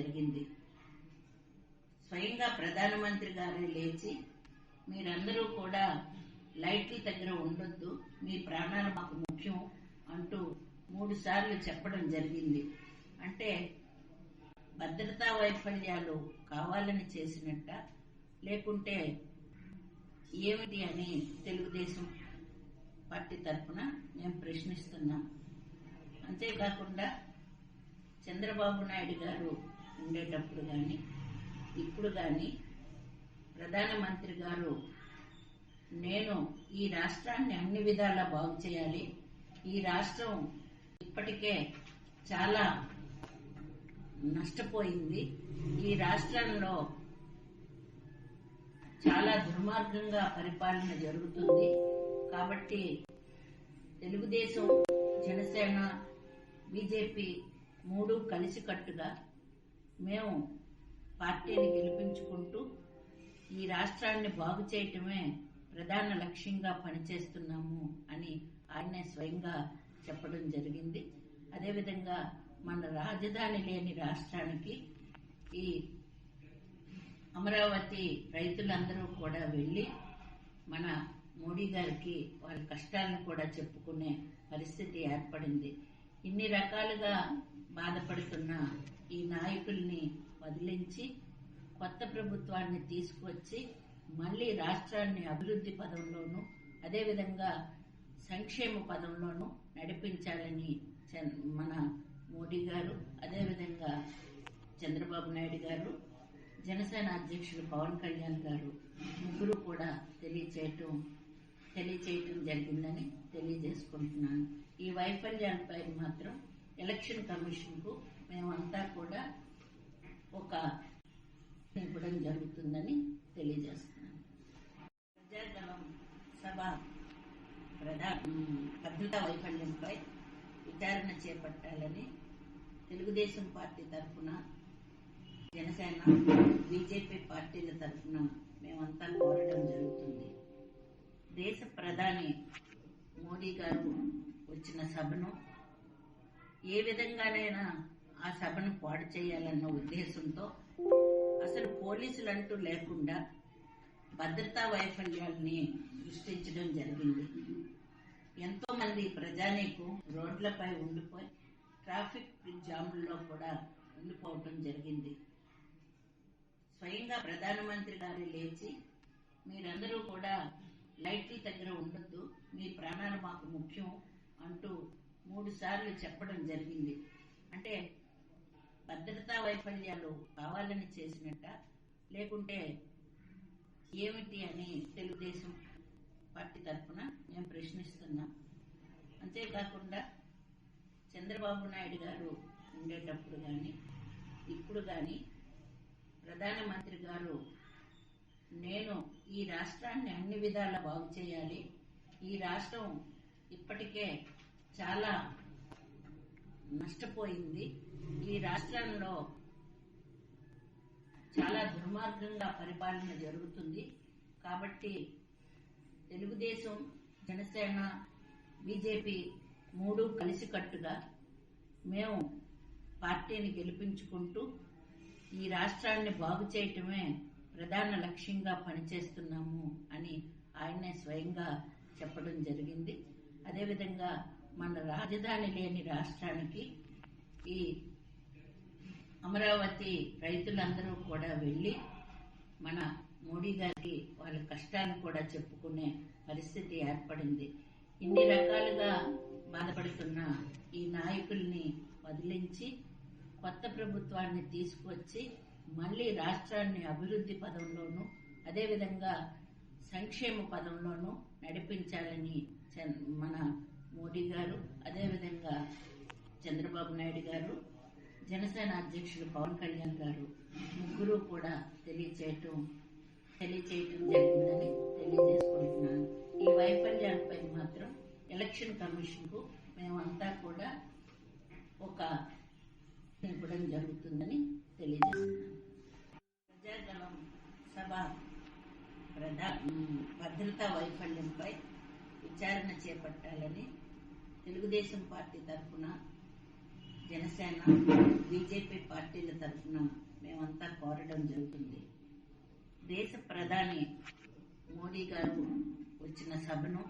జరిగింది. స్వయంగా ప్రధానమంత్రి గారిని లేచి మీరందరూ కూడా లైట్ల దగ్గర ఉండొద్దు మీ ప్రాణాలు మాకు ముఖ్యం అంటూ మూడు సార్లు చెప్పడం జరిగింది. అంటే భద్రతా వైఫల్యాలు కావాలని చేసినట్ట లేకుంటే ఏమిటి అని తెలుగుదేశం పార్టీ తరఫున మేము ప్రశ్నిస్తున్నాం. అంతేకాకుండా చంద్రబాబు నాయుడు గారు ఉండేటప్పుడు కానీ ఇప్పుడు కానీ ప్రధానమంత్రి గారు నేను ఈ రాష్ట్రాన్ని అన్ని విధాలా బాగు చేయాలి. ఈ రాష్ట్రం ఇప్పటికే చాలా నష్టపోయింది. ఈ రాష్ట్రంలో చాలా దుర్మార్గంగా పరిపాలన జరుగుతుంది. కాబట్టి తెలుగుదేశం జనసేన బీజేపీ మూడు కలిసికట్టుగా మేము పార్టీని గెలిపించుకుంటూ ఈ రాష్ట్రాన్ని బాగు చేయటమే ప్రధాన లక్ష్యంగా పనిచేస్తున్నాము అని ఆయనే స్వయంగా చెప్పడం జరిగింది. అదేవిధంగా మన రాజధాని లేని రాష్ట్రానికి ఈ అమరావతి రైతులందరూ కూడా వెళ్ళి మన మోడీ గారికి వాళ్ళ కష్టాలను కూడా చెప్పుకునే పరిస్థితి ఏర్పడింది. ఇన్ని రకాలుగా బాధపడుతున్న ఈ నాయకుల్ని వదిలించి కొత్త ప్రభుత్వాన్ని తీసుకువచ్చి మళ్ళీ రాష్ట్రాన్ని అభివృద్ధి పదంలోనూ అదేవిధంగా సంక్షేమ పదంలోనూ నడిపించాలని మన మోడీ గారు అదేవిధంగా చంద్రబాబు నాయుడు గారు జనసేన అధ్యక్షులు పవన్ కళ్యాణ్ గారు ముగ్గురు కూడా తెలియచేయటం తెలియచేయటం జరిగిందని తెలియజేసుకుంటున్నాను. ఈ వైఫల్యాలపై మాత్రం ఎలక్షన్ కమిషన్కు మేమంతా కూడా ఒక ఇవ్వడం జరుగుతుందని తెలియజేస్తున్నాను. ప్రజాగలం సభ ప్రధాన భద్రతా వైఫల్యంపై విచారణ చేపట్టాలని తెలుగుదేశం పార్టీ తరఫున జనసేన బీజేపీ పార్టీల తరఫున మేమంతా కోరడం జరుగుతుంది. దేశ ప్రధాని మోడీ గారు సభను? ఏ విధంగానైనా ఆ సభను పాడు చేయాలన్న ఉద్దేశంతో అసలు పోలీసులు అంటూ లేకుండా భద్రతా వైఫల్యాల్ని సృష్టించడం జరిగింది. ఎంతో మంది ప్రజానీకు రోడ్లపై ఉండిపోయి ట్రాఫిక్ జాముల్లో కూడా ఉండిపోవటం జరిగింది. స్వయంగా ప్రధానమంత్రి గారు లేచి మీరందరూ కూడా లైట్ల దగ్గర ఉండొద్దు మీ ప్రాణాలు మాకు ముఖ్యం అంటూ మూడు సార్లు చెప్పడం జరిగింది. అంటే భద్రతా వైఫల్యాలు కావాలని చేసినట్ట లేకుంటే ఏమిటి అని తెలుగుదేశం పార్టీ తరఫున మేము ప్రశ్నిస్తున్నాం. అంతేకాకుండా చంద్రబాబు నాయుడు గారు ఉండేటప్పుడు కానీ ఇప్పుడు కానీ ప్రధానమంత్రి గారు నేను ఈ రాష్ట్రాన్ని అన్ని విధాలా బాగు చేయాలి. ఈ రాష్ట్రం ఇప్పటికే చాలా నష్టపోయింది. ఈ రాష్ట్రంలో చాలా దుర్మార్గంగా పరిపాలన జరుగుతుంది. కాబట్టి తెలుగుదేశం జనసేన బీజేపీ మూడు కలిసికట్టుగా మేము పార్టీని గెలిపించుకుంటూ ఈ రాష్ట్రాన్ని బాగు చేయటమే ప్రధాన లక్ష్యంగా పనిచేస్తున్నాము అని ఆయనే స్వయంగా చెప్పడం జరిగింది. అదేవిధంగా మన రాజధాని లేని రాష్ట్రానికి ఈ అమరావతి రైతులందరూ కూడా వెళ్ళి మన మోడీ గారికి వాళ్ళ కష్టాలు కూడా చెప్పుకునే పరిస్థితి ఏర్పడింది. ఇన్ని రకాలుగా బాధపడుతున్న ఈ నాయకుల్ని వదిలించి కొత్త ప్రభుత్వాన్ని తీసుకువచ్చి మళ్ళీ రాష్ట్రాన్ని అభివృద్ధి పదంలోనూ అదేవిధంగా సంక్షేమ పదంలోనూ నడిపించాలని మన మోడీ గారు అదేవిధంగా చంద్రబాబు నాయుడు గారు జనసేన అధ్యక్షుడు పవన్ కళ్యాణ్ గారు ముగ్గురు కూడా తెలియచేయటం తెలియచేయటం జరిగిందని తెలియజేసుకుంటున్నాను. ఈ వైఫల్యాలపై మాత్రం ఎలక్షన్ కమిషన్కు మేమంతా కూడా ఒక ఇవ్వడం జరుగుతుందని తెలియజేస్తున్నాను. ప్రజాగలం సభ భద్రతా వైఫల్యంపై విచారణ చేపట్టాలని తెలుగుదేశం పార్టీ తరఫున జనసేన బీజేపీ పార్టీల తరఫున మేమంతా కోరడం జరుగుతుంది. దేశ ప్రధాని మోడీ గారు వచ్చిన సభను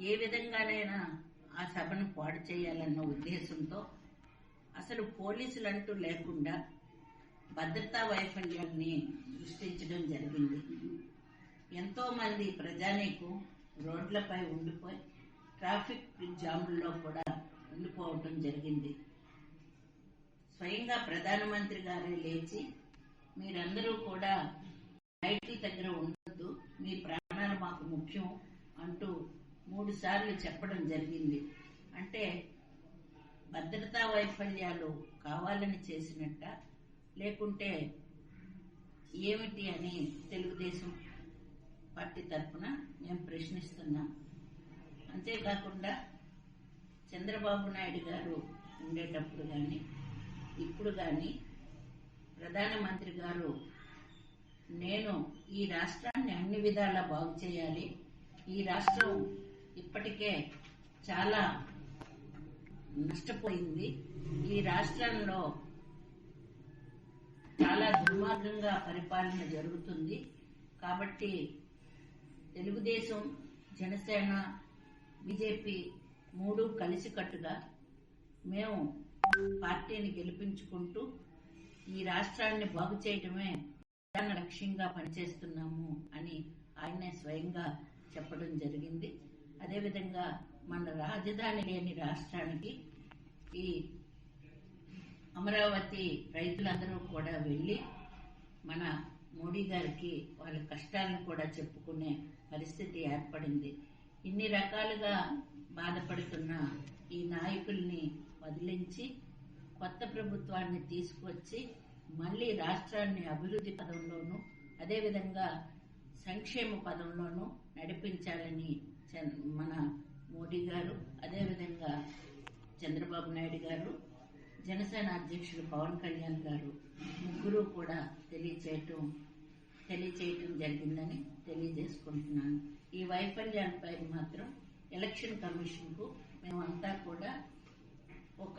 ఏ విధంగానైనా ఆ సభను పాడు చేయాలన్న ఉద్దేశంతో అసలు పోలీసులు అంటూ లేకుండా భద్రతా వైఫల్యాన్ని సృష్టించడం జరిగింది. ఎంతో మంది ప్రజానీకు రోడ్లపై ఉండిపోయి ట్రాఫిక్ జాముల్లో కూడా ఉండిపోవటం జరిగింది. స్వయంగా ప్రధానమంత్రి గారే లేచి మీరందరూ కూడా ఐటీ దగ్గర ఉండొద్దు మీ ప్రాణాలు మాకు ముఖ్యం అంటూ మూడు సార్లు చెప్పడం జరిగింది. అంటే భద్రతా వైఫల్యాలు కావాలని చేసినట్ట లేకుంటే ఏమిటి అని తెలుగుదేశం పార్టీ తరఫున మేము ప్రశ్నిస్తున్నాం. అంతేకాకుండా చంద్రబాబు నాయుడు గారు ఉండేటప్పుడు కానీ ఇప్పుడు కానీ ప్రధానమంత్రి గారు నేను ఈ రాష్ట్రాన్ని అన్ని విధాలా బాగు చేయాలి. ఈ రాష్ట్రం ఇప్పటికే చాలా నష్టపోయింది. ఈ రాష్ట్రంలో చాలా దుర్మార్గంగా పరిపాలన జరుగుతుంది. కాబట్టి తెలుగుదేశం జనసేన బీజేపీ మూడు కలిసికట్టుగా మేము పార్టీని గెలిపించుకుంటూ ఈ రాష్ట్రాన్ని బాగు చేయటమే ప్రధాన లక్ష్యంగా పనిచేస్తున్నాము అని ఆయనే స్వయంగా చెప్పడం జరిగింది. అదేవిధంగా మన రాజధాని లేని రాష్ట్రానికి ఈ అమరావతి రైతులందరూ కూడా వెళ్ళి మన మోడీ గారికి వాళ్ళ కష్టాలను కూడా చెప్పుకునే పరిస్థితి ఏర్పడింది. ఇన్ని రకాలుగా బాధపడుతున్న ఈ నాయకుల్ని వదిలించి కొత్త ప్రభుత్వాన్ని తీసుకువచ్చి మళ్ళీ రాష్ట్రాన్ని అభివృద్ధి పదంలోనూ అదేవిధంగా సంక్షేమ పదంలోనూ నడిపించాలని మన మోడీ గారు అదేవిధంగా చంద్రబాబు నాయుడు గారు జనసేన అధ్యక్షుడు పవన్ కళ్యాణ్ గారు ముగ్గురు కూడా తెలియచేయటం తెలియచేయటం జరిగిందని తెలియజేసుకుంటున్నాను. ఈ వైఫల్యాలపై మాత్రం ఎలక్షన్ కమిషన్కు మేమంతా కూడా ఒక